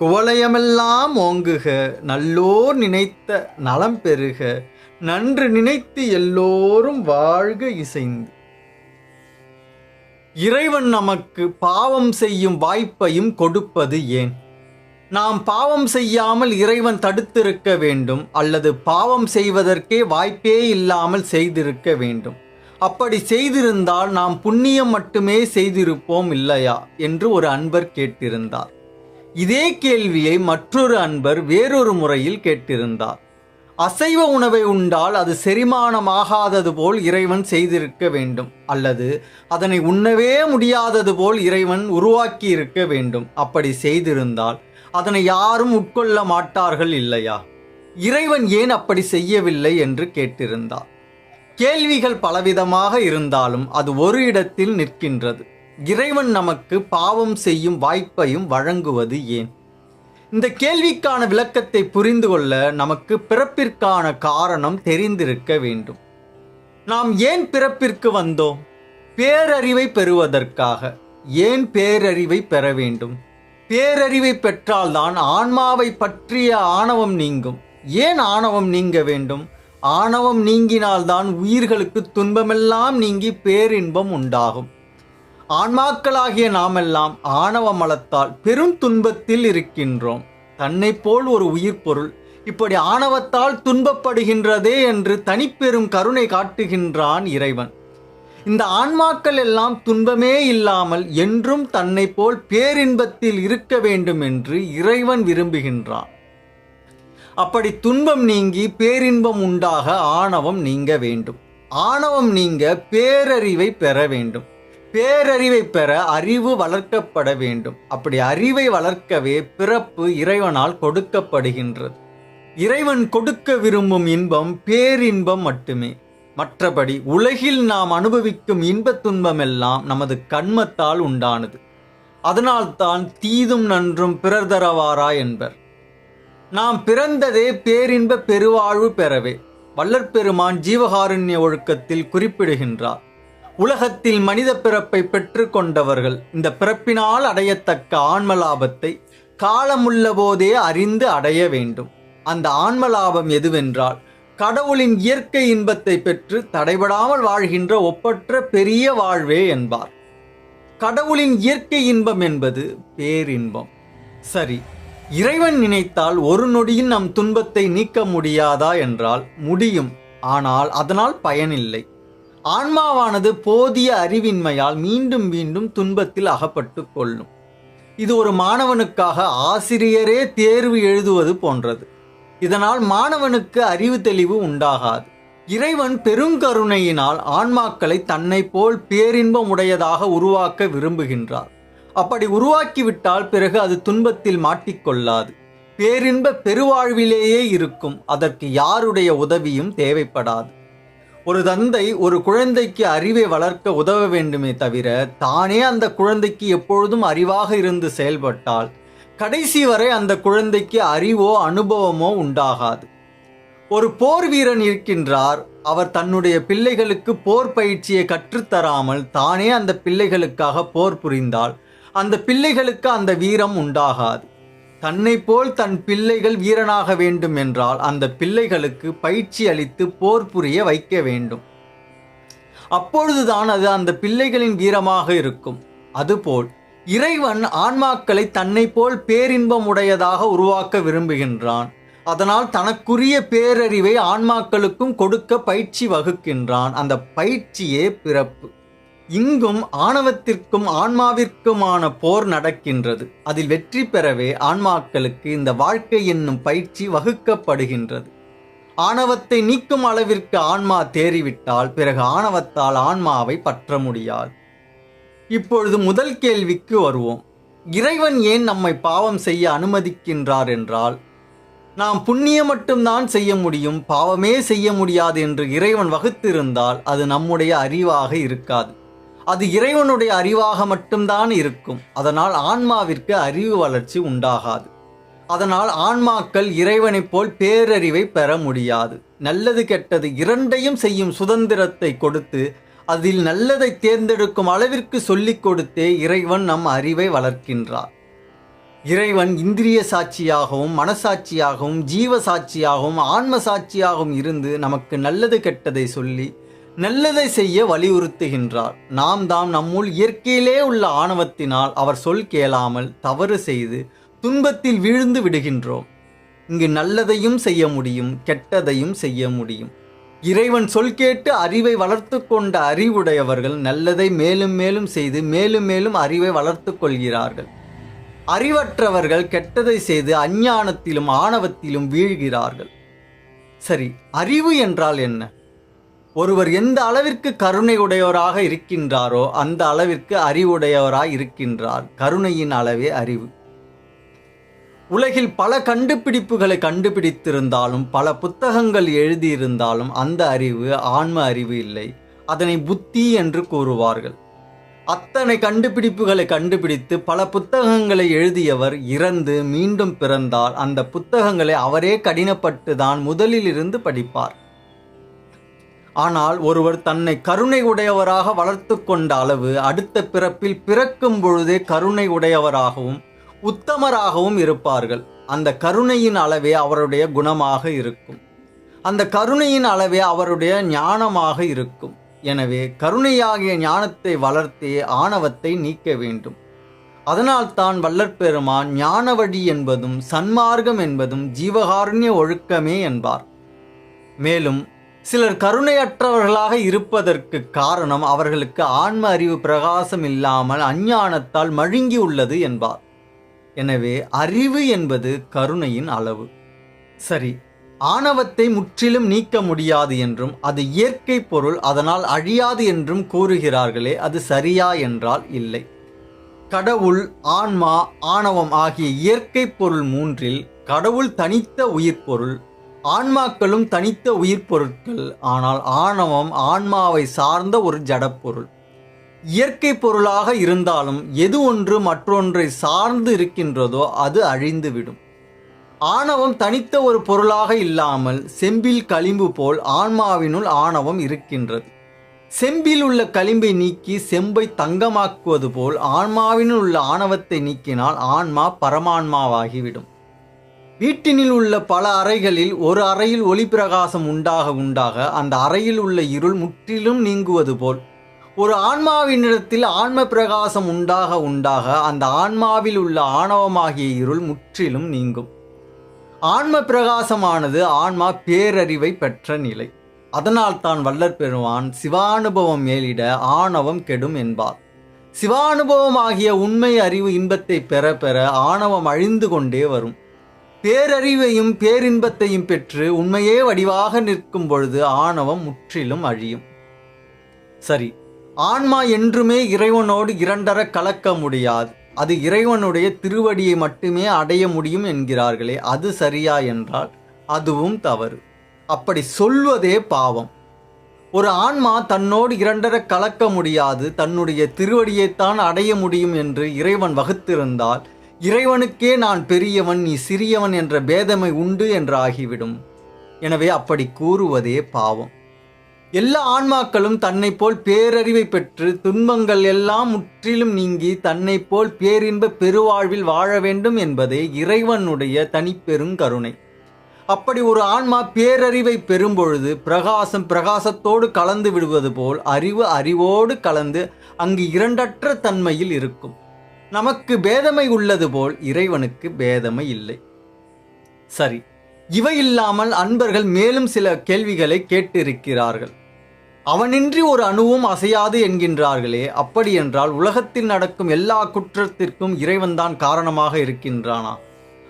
குவலயமெல்லாம் ஓங்குக நல்லோர் நினைத்த நலம் பெறுக நன்று நினைத்து எல்லோரும் வாழ்க இசைந்து. இறைவன் நமக்கு பாவம் செய்யும் வாய்ப்பையும் கொடுப்பது ஏன்? நாம் பாவம் செய்யாமல் இறைவன் தடுத்திருக்க வேண்டும் அல்லது பாவம் செய்வதற்கே வாய்ப்பே இல்லாமல் செய்திருக்க வேண்டும். அப்படி செய்திருந்தால் நாம் புண்ணியம் மட்டுமே செய்திருப்போம் இல்லையா? என்று ஒரு அன்பர் கேட்டிருந்தார். இதே கேள்வியை மற்றொரு அன்பர் வேறொரு முறையில் கேட்டிருந்தார். அசைவ உணவை உண்டால் அது செரிமானமாகாதது போல் இறைவன் செய்திருக்க வேண்டும் அல்லது அதனை உண்ணவே முடியாதது போல் இறைவன் உருவாக்கி இருக்க வேண்டும். அப்படி செய்திருந்தால் அதனை யாரும் உட்கொள்ள மாட்டார்கள் இல்லையா? இறைவன் ஏன் அப்படி செய்யவில்லை என்று கேட்டிருந்தார். கேள்விகள் பலவிதமாக இருந்தாலும் அது ஒரு இடத்தில் நிற்கின்றது. இறைவன் நமக்கு பாவம் செய்யும் வாய்ப்பையும் வழங்குவது ஏன்? இந்த கேள்விக்கான விளக்கத்தை புரிந்து கொள்ள நமக்கு பிறப்பிற்கான காரணம் தெரிந்திருக்க வேண்டும். நாம் ஏன் பிறப்பிற்கு வந்தோம்? பேரறிவை பெறுவதற்காக. ஏன் பேரறிவை பெற வேண்டும்? பேரறிவை பெற்றால்தான் ஆன்மாவை பற்றிய ஆணவம் நீங்கும். ஏன் ஆணவம் நீங்க வேண்டும்? ஆணவம் நீங்கினால்தான் உயிர்களுக்கு துன்பமெல்லாம் நீங்கி பேரின்பம் உண்டாகும். ஆன்மாக்களாகிய நாமெல்லாம் ஆணவ மலத்தால் பெரும் துன்பத்தில் இருக்கின்றோம். தன்னை போல் ஒரு உயிர் பொருள் இப்படி ஆணவத்தால் துன்பப்படுகின்றதே என்று தனிப்பெரும் கருணை காட்டுகின்றான் இறைவன். இந்த ஆன்மாக்கள் எல்லாம் துன்பமே இல்லாமல் என்றும் தன்னை போல் பேரின்பத்தில் இருக்க வேண்டும் என்று இறைவன் விரும்புகின்றான். அப்படி துன்பம் நீங்கி பேரின்பம் உண்டாக ஆணவம் நீங்க வேண்டும். ஆணவம் நீங்க பேரறிவை பெற வேண்டும். பேரறிவை பெற அறிவு வளர்க்கப்பட வேண்டும். அப்படி அறிவை வளர்க்கவே பிறப்பு இறைவனால் கொடுக்கப்படுகின்றது. இறைவன் கொடுக்க விரும்பும் இன்பம் பேரின்பம் மட்டுமே. மற்றபடி உலகில் நாம் அனுபவிக்கும் இன்பத் துன்பமெல்லாம் நமது கண்மத்தால் உண்டானது. அதனால்தான் தீதும் நன்றும் பிறர் தரவாரா என்பர். நாம் பிறந்ததே பேரின்ப பெருவாழ்வு பெறவே வல்லற்பெருமான் ஜீவகாருண்ய ஒழுக்கத்தில் குறிப்பிடுகின்றார். உலகத்தில் மனித பிறப்பை பெற்றுக்கொண்டவர்கள் இந்த பிறப்பினால் அடையத்தக்க ஆன்மலாபத்தை காலமுள்ள போதே அறிந்து அடைய வேண்டும். அந்த ஆன்மலாபம் எதுவென்றால் கடவுளின் இயற்கை இன்பத்தை பெற்று தடைபடாமல் வாழ்கின்ற ஒப்பற்ற பெரிய வாழ்வே என்பார். கடவுளின் இயற்கை இன்பம் என்பது பேரின்பம். சரி இறைவன் நினைத்தால் ஒரு நொடியில் நம் துன்பத்தை நீக்க முடியாதா என்றால் முடியும். ஆனால் அதனால் பயனில்லை. ஆன்மாவானது போதிய அறிவின்மையால் மீண்டும் மீண்டும் துன்பத்தில் அகப்பட்டு கொள்ளும். இது ஒரு மாணவனுக்காக ஆசிரியரே தேர்வு எழுதுவது போன்றது. இதனால் மாணவனுக்கு அறிவு தெளிவு உண்டாகாது. இறைவன் பெருங்கருணையினால் ஆன்மாக்களை தன்னை போல் பேரின்பம் உடையதாக உருவாக்க விரும்புகின்றார். அப்படி உருவாக்கிவிட்டால் பிறகு அது துன்பத்தில் மாட்டிக்கொள்ளாது. பேரின்ப பெருவாழ்விலேயே இருக்கும். அதற்கு யாருடைய உதவியும் தேவைப்படாது. ஒரு தந்தை ஒரு குழந்தைக்கு அறிவை வளர்க்க உதவ வேண்டுமே தவிர தானே அந்த குழந்தைக்கு எப்பொழுதும் அறிவாக இருந்து செயல்பட்டால் கடைசி வரை அந்த குழந்தைக்கு அறிவோ அனுபவமோ உண்டாகாது. ஒரு போர் வீரன் இருக்கின்றார். அவர் தன்னுடைய பிள்ளைகளுக்கு போர் பயிற்சியை கற்றுத்தராமல் தானே அந்த பிள்ளைகளுக்காக போர் புரிந்தால் அந்த பிள்ளைகளுக்கு அந்த வீரம் உண்டாகாது. தன்னை போல் தன் பிள்ளைகள் வீரனாக வேண்டும் என்றால் அந்த பிள்ளைகளுக்கு பயிற்சி அளித்து போர் புரிய வைக்க வேண்டும். அப்பொழுதுதான் அது அந்த பிள்ளைகளின் வீரமாக இருக்கும். அதுபோல் இறைவன் ஆன்மாக்களை தன்னை போல் பேரின்பம் உடையதாக உருவாக்க விரும்புகின்றான். அதனால் தனக்குரிய பேரறிவை ஆன்மாக்களுக்கும் கொடுக்க பயிற்சி வகுக்கின்றான். அந்த பயிற்சியே பிறப்பு. இங்கும் ஆணவத்திற்கும் ஆன்மாவிற்குமான போர் நடக்கின்றது. அதில் வெற்றி பெறவே ஆன்மாக்களுக்கு இந்த வாழ்க்கை என்னும் பயிற்சி வகுக்கப்படுகின்றது. ஆணவத்தை நீக்கும் அளவிற்கு ஆன்மா தேறிவிட்டால் பிறகு ஆணவத்தால் ஆன்மாவை பற்ற முடியாது. இப்பொழுது முதல் கேள்விக்கு வருவோம். இறைவன் ஏன் நம்மை பாவம் செய்ய அனுமதிக்கின்றார் என்றால் நாம் புண்ணியம் மட்டும்தான் செய்ய முடியும் பாவமே செய்ய முடியாது என்று இறைவன் வகுத்திருந்தால் அது நம்முடைய அறிவாக இருக்காது. அது இறைவனுடைய அறிவாக மட்டும்தான் இருக்கும். அதனால் ஆன்மாவிற்கு அறிவு வளர்ச்சி உண்டாகாது. அதனால் ஆன்மாக்கள் இறைவனைப் போல் பேரறிவை பெற முடியாது. நல்லது கெட்டது இரண்டையும் செய்யும் சுதந்திரத்தை கொடுத்து அதில் நல்லதை தேர்ந்தெடுக்கும் அளவிற்கு சொல்லிக் கொடுத்தே இறைவன் நம் அறிவை வளர்க்கின்றார். இறைவன் இந்திரிய சாட்சியாகவும் மனசாட்சியாகவும் ஜீவ சாட்சியாகவும் ஆன்ம சாட்சியாகவும் இருந்து நமக்கு நல்லது கெட்டதை சொல்லி நல்லதை செய்ய வலியுறுத்துகின்றார். நாம் தாம் நம்முள் இயற்கையிலே உள்ள ஆணவத்தினால் அவர் சொல் கேளாமல் தவறு செய்து துன்பத்தில் வீழ்ந்து விடுகின்றோம். இங்கு நல்லதையும் செய்ய முடியும் கெட்டதையும் செய்ய முடியும். இறைவன் சொல் கேட்டு அறிவை வளர்த்து கொண்ட அறிவுடையவர்கள் நல்லதை மேலும் மேலும் செய்து மேலும் மேலும் அறிவை வளர்த்து கொள்கிறார்கள். அறிவற்றவர்கள் கெட்டதை செய்து அஞ்ஞானத்திலும் ஆணவத்திலும் வீழ்கிறார்கள். சரி அறிவு என்றால் என்ன? ஒருவர் எந்த அளவிற்கு கருணை உடையவராக இருக்கின்றாரோ அந்த அளவிற்கு அறிவுடையவராய் இருக்கின்றார். கருணையின் அளவே அறிவு. உலகில் பல கண்டுபிடிப்புகளை கண்டுபிடித்திருந்தாலும் பல புத்தகங்கள் எழுதியிருந்தாலும் அந்த அறிவு ஆன்ம அறிவு இல்லை. அதனை புத்தி என்று கூறுவார்கள். அத்தனை கண்டுபிடிப்புகளை கண்டுபிடித்து பல புத்தகங்களை எழுதியவர் இறந்து மீண்டும் பிறந்தால் அந்த புத்தகங்களை அவரே கடினப்பட்டு தான் முதலில் இருந்து படிப்பார். ஆனால் ஒருவர் தன்னை கருணை உடையவராக வளர்த்து கொண்ட அளவு அடுத்த பிறப்பில் பிறக்கும் பொழுதே கருணை உடையவராகவும் உத்தமராகவும் இருப்பார்கள். அந்த கருணையின் அளவே அவருடைய குணமாக இருக்கும். அந்த கருணையின் அளவே அவருடைய ஞானமாக இருக்கும். எனவே கருணையாகிய ஞானத்தை வளர்த்தே ஆணவத்தை நீக்க வேண்டும். அதனால்தான் வல்லற்பெருமான் ஞானவடி என்பதும் சன்மார்க்கம் என்பதும் ஜீவகாருண்ய ஒழுக்கமே என்பார். மேலும் சிலர் கருணையற்றவர்களாக இருப்பதற்கு காரணம் அவர்களுக்கு ஆன்ம அறிவு பிரகாசம் இல்லாமல் அஞ்ஞானத்தால் மழுங்கி உள்ளது என்பார். எனவே அறிவு என்பது கருணையின் அளவு. சரி ஆணவத்தை முற்றிலும் நீக்க முடியாது என்றும் அது இயற்கை பொருள் அதனால் அழியாது என்றும் கூறுகிறார்களே அது சரியா என்றால் இல்லை. கடவுள் ஆன்மா ஆணவம் ஆகிய இயற்கை பொருள் மூன்றில் கடவுள் தனித்த உயிர் பொருள் ஆன்மாக்களும் தனித்த உயிர் பொருட்கள். ஆனால் ஆணவம் ஆன்மாவை சார்ந்த ஒரு ஜடப்பொருள் இயற்கை பொருளாக இருந்தாலும் எது ஒன்று மற்றொன்றை சார்ந்து இருக்கின்றதோ அது அழிந்துவிடும். ஆணவம் தனித்த ஒரு பொருளாக இல்லாமல் செம்பில் களிம்பு போல் ஆன்மாவினுள் ஆணவம் இருக்கின்றது. செம்பில் உள்ள களிம்பை நீக்கி செம்பை தங்கமாக்குவது போல் ஆன்மாவினுள் உள்ள ஆணவத்தை நீக்கினால் ஆன்மா பரமான்மாவாகிவிடும். வீட்டினில் உள்ள பல அறைகளில் ஒரு அறையில் ஒளி பிரகாசம் உண்டாக உண்டாக அந்த அறையில் உள்ள இருள் முற்றிலும் நீங்குவது போல். ஒரு ஆன்மாவினிடத்தில் ஆன்ம பிரகாசம் உண்டாக உண்டாக அந்த ஆன்மாவில் உள்ள ஆணவமாகிய இருள் முற்றிலும் நீங்கும். ஆன்ம பிரகாசமானது ஆன்மா பேரறிவை பெற்ற நிலை. அதனால் தான் வல்லற் பெறுவான் சிவானுபவம் மேலிட ஆணவம் கெடும் என்பார். சிவானுபவம் ஆகிய உண்மை அறிவு இன்பத்தை பெற பெற ஆணவம் அழிந்து கொண்டே வரும். பேரறிவையும் பேரின்பத்தையும் பெற்று உண்மையே வடிவாக நிற்கும் பொழுது ஆணவம் முற்றிலும் அழியும். சரி ஆன்மா என்றுமே இறைவனோடு இரண்டர கலக்க முடியாது. அது இறைவனுடைய திருவடியை மட்டுமே அடைய முடியும் என்கிறார்களே அது சரியா என்றால் அதுவும் தவறு. அப்படி சொல்வதே பாவம். ஒரு ஆன்மா தன்னோடு இரண்டர கலக்க முடியாது தன்னுடைய திருவடியைத்தான் அடைய முடியும் என்று இறைவன் வகுத்திருந்தால் இறைவனுக்கே நான் பெரியவன் நீ சிறியவன் என்ற பேதமை உண்டு என்று ஆகிவிடும். எனவே அப்படி கூறுவதே பாவம். எல்லா ஆன்மாக்களும் தன்னை போல் பேரறிவை பெற்று துன்பங்கள் எல்லாம் முற்றிலும் நீங்கி தன்னை போல் பேரின்ப பெருவாழ்வில் வாழ வேண்டும் என்பதே இறைவனுடைய தனிப்பெருங்கருணை அப்படி ஒரு ஆன்மா பேரறிவை பெறும்பொழுது பிரகாசம் பிரகாசத்தோடு கலந்து விடுவது போல் அறிவு அறிவோடு கலந்து அங்கு இரண்டற்ற தன்மையில் இருக்கும். நமக்கு பேதமை உள்ளது போல் இறைவனுக்கு பேதமை இல்லை. சரி இவை இல்லாமல் அன்பர்கள் மேலும் சில கேள்விகளை கேட்டிருக்கிறார்கள். அவனின்றி ஒரு அணுவும் அசையாது என்கின்றார்களே அப்படி என்றால் உலகத்தில் நடக்கும் எல்லா குற்றத்திற்கும் இறைவன்தான் காரணமாக இருக்கின்றானா?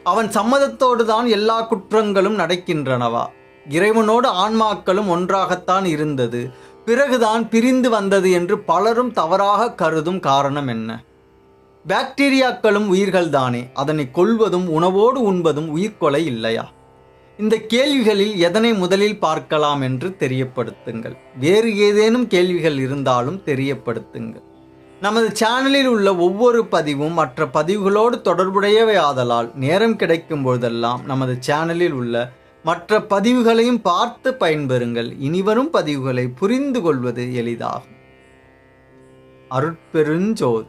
அவன் சம்மதத்தோடு தான் எல்லா குற்றங்களும் நடக்கின்றனவா? இறைவனோடு ஆன்மாக்களும் ஒன்றாகத்தான் இருந்தது. பிறகுதான் பிரிந்து வந்தது என்று பலரும் தவறாக கருதும் காரணம் என்ன? பாக்டீரியாக்களும் உயிர்கள்தானே? அதனை கொள்வதும் உணவோடு உண்பதும் உயிர்கொலை இல்லையா? இந்த கேள்விகளில் எதனை முதலில் பார்க்கலாம் என்று தெரியப்படுத்துங்கள். வேறு ஏதேனும் கேள்விகள் இருந்தாலும் தெரியப்படுத்துங்கள். நமது சேனலில் உள்ள ஒவ்வொரு பதிவும் மற்ற பதிவுகளோடு தொடர்புடையவை ஆதலால் நேரம் கிடைக்கும் பொழுதெல்லாம் நமது சேனலில் உள்ள மற்ற பதிவுகளையும் பார்த்து பயன்பெறுங்கள். இனிவரும் பதிவுகளை புரிந்து கொள்வது எளிதாகும். அருட்பெருஞ்சோதி.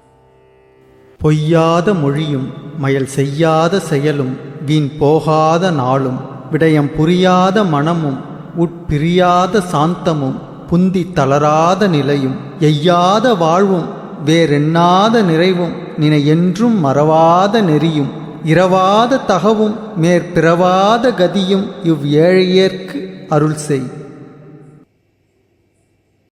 பொய்யாத மொழியும் மயல் செய்யாத செயலும் வீண் போகாத நாளும் விடயம் புரியாத மனமும் உட்பிரியாத சாந்தமும் புந்தி தளராத நிலையும் எய்யாத வாழ்வும் வேறெண்ணாத நிறைவும் நினை என்றும் மறவாத நெறியும் இரவாத தகவும் மேற்பிறவாத கதியும் இவ் ஏழையர்க்கு அருள் செய்.